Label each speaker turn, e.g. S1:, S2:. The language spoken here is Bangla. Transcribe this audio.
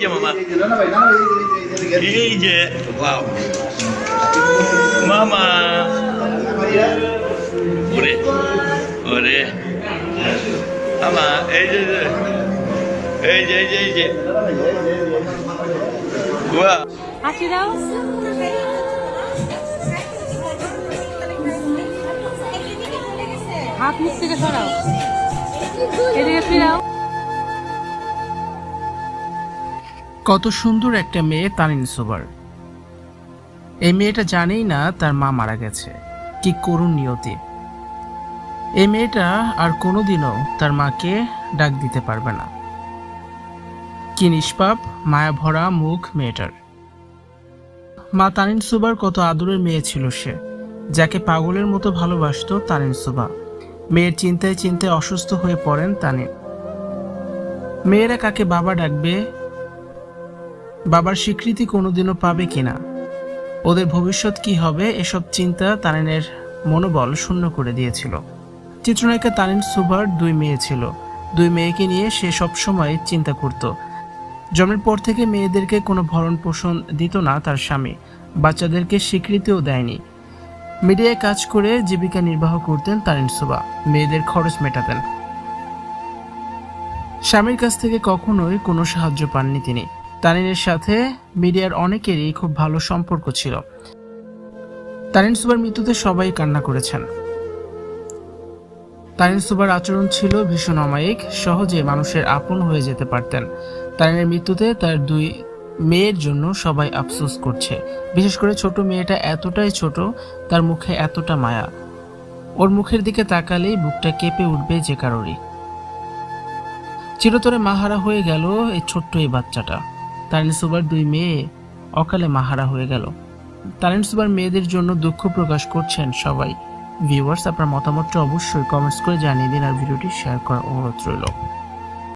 S1: যে মামা। এই যে ওয়াও মামা ওরে ওরে মামা এই যে যে, এই যে এই যে এই যে ওয়া
S2: হাসি দাও হাত মুখ থেকে সরাও এদিকে ফিরাও
S3: কত সুন্দর একটা মেয়ে তানিন সুবার এই মেয়েটা জানেই না তার মা মারা গেছে। কি করুণ নিয়তি এই মেয়েটা আর কোনোদিনও তার মাকে ডাক দিতে পারবে না। কি নিষ্পাপ মায়া ভরা মুখ মেয়েটার। মা তানিন সুবার কত আদরের মেয়ে ছিল সে, যাকে পাগলের মতো ভালোবাসতো তানিন সুবা মেয়ের চিন্তায় চিন্তায় অসুস্থ হয়ে পড়েন তানিন মেয়েরা কাকে বাবা ডাকবে বাবার স্বীকৃতি কোনোদিনও পাবে কিনা? ওদের ভবিষ্যৎ কি হবে এসব চিন্তা তানিনের মনোবল শূন্য করে দিয়েছিল। চিত্রনায়িকা তানিন সুবার দুই মেয়ে ছিল। দুই মেয়েকে নিয়ে সে সবসময় চিন্তা করত। জন্মের পর থেকে মেয়েদেরকে কোনো ভরণ পোষণ দিত না তার স্বামী। বাচ্চাদেরকে স্বীকৃতিও দেয়নি। মিডিয়ায় কাজ করে জীবিকা নির্বাহ করতেন তারিন সুবা মেয়েদের খরচ মেটাতেন। স্বামীর কাছ থেকে কখনোই কোনো সাহায্য পাননি তিনি। তানিনের সাথে মিডিয়ার অনেকেরই খুব ভালো সম্পর্ক ছিল। তানিন সুবার মৃত্যুতে সবাই কান্না করেছেন। তানিন সুবার আচরণ ছিল ভীষণ অমায়িক, সহজে মানুষের আপন হয়ে যেতে পারতেন। তানিনের মৃত্যুতে তার দুই মেয়ের জন্য সবাই আফসোস করছে। বিশেষ করে ছোট মেয়েটা এতটাই ছোট, তার মুখে এতটা মায়া। ওর মুখের দিকে তাকালেই বুকটা কেঁপে উঠবে যে কারোরই। চিরতরে মাহারা হয়ে গেল এই ছোট্ট এই বাচ্চাটা। তারিন সুবার দুই মেয়ে অকালে মাহারা হয়ে গেল। তারিন সুবার মেয়েদের জন্য দুঃখ প্রকাশ করছেন সবাই। ভিউয়ার্স আপনার মতামতটা অবশ্যই কমেন্টস করে জানিয়ে দিন আর ভিডিওটি শেয়ার করার অনুরোধ রইল।